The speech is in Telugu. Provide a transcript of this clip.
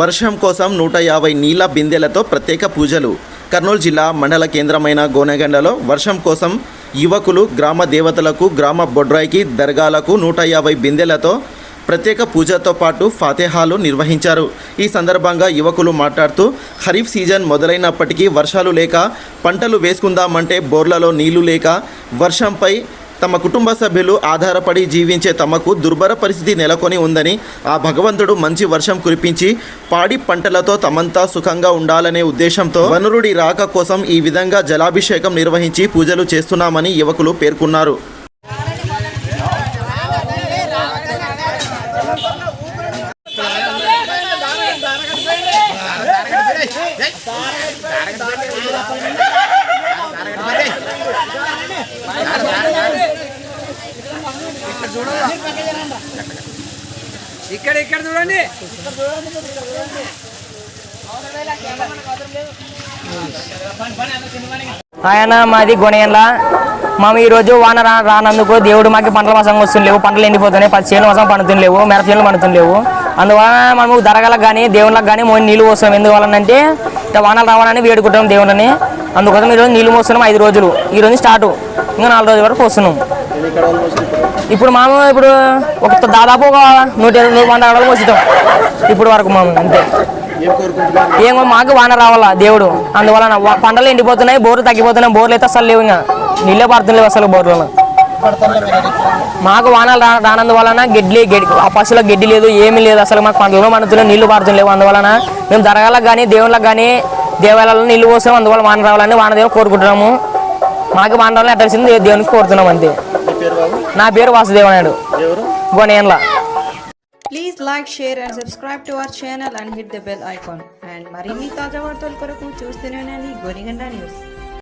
వర్షం కోసం నూట యాభై నీళ్ళ బిందెలతో ప్రత్యేక పూజలు. కర్నూలు జిల్లా మండల కేంద్రమైన గోనెగండలో వర్షం కోసం యువకులు గ్రామ దేవతలకు గ్రామ బొడ్రాయికి దర్గాలకు నూట యాభై బిందెలతో ప్రత్యేక పూజతో పాటు ఫాతేహాలు నిర్వహించారు. ఈ సందర్భంగా యువకులు మాట్లాడుతూ ఖరీఫ్ సీజన్ మొదలైనప్పటికీ వర్షాలు లేక పంటలు వేసుకుందామంటే బోర్లలో నీళ్ళు లేక వర్షంపై తమ కుటుంబ సభ్యులు ఆధారపడి జీవించే తమకు దుర్భర పరిస్థితి నెలకొని ఉందని ఆ భగవంతుడు మంచి వర్షం కురిపించి పాడి పంటలతో తమంతా సుఖంగా ఉండాలనే ఉద్దేశంతో వనరుడి రాక కోసం ఈ విధంగా జలాభిషేకం నిర్వహించి పూజలు చేస్తున్నామని యువకులు పేర్కొన్నారు. ఇక్కడ ఇక్కడ చూడండి. ఆయన మాది గొనెన్ల మేము ఈరోజు రోజు వాన రా రానందుకు దేవుడు మాకు పంటల మాసం వస్తుండలేవు పంటలు ఎండిపోతున్నాయి. పది చేను మాసం పండుతుండలేవు మిరప చేనులు పండుతుండలేవు అందువలన మనము దరగలకు కానీ దేవుళ్ళకి కానీ మేము నీళ్ళు పోస్తాం ఎందువలనంటే ఇట్లా వానలు రావాలని వేడుకుంటాం దేవుళ్ళని. అందుకోసం ఈరోజు నీళ్ళు పోస్తున్నాం ఐదు రోజులు. ఈ రోజు స్టార్ట్. ఇంకా నాలుగు రోజుల వరకు పోస్తున్నాం. ఇప్పుడు మాము ఇప్పుడు ఒక దాదాపు ఒక నూట ఇరవై నూట వంద అడవులు పోస్తాం ఇప్పుడు వరకు మాము అంతే. ఏమో మాకు వాన రావాలా దేవుడు. అందువలన పంటలు ఎండిపోతున్నాయి బోర్లు తగ్గిపోతున్నాయి బోర్లు అయితే అసలు లేవు ఇంకా. నీళ్ళే పడుతున్నాయి అసలు బోర్లు మాకు వానలు రా రానందువలన గడ్డి గడ్డి ఆ పశువులకు గడ్డి లేదు ఏమీ లేదు. అసలు మాకు పంటలు పండుతున్నాయి నీళ్ళు పడుతున్నాయి అందువలన మేము దరగాలకు కానీ దేవుళ్ళకి కానీ దేవాలయాల్లో నీళ్ళు పోసాం అందువల్ల వాన రావాలని వాన దేవుడు కోరుకుంటున్నాము. మాకు వాన రావాలని అట్టాల్సింది దేవునికి కోరుతున్నాం అంతే. నా పేరు Vasudeva Naidu గోనేన్లా please like share and subscribe to our channel and hit the bell icon and మరిన్ని తాజా వార్తల కొరకు చూస్తూనే ఉండండి గోనిగండ న్యూస్.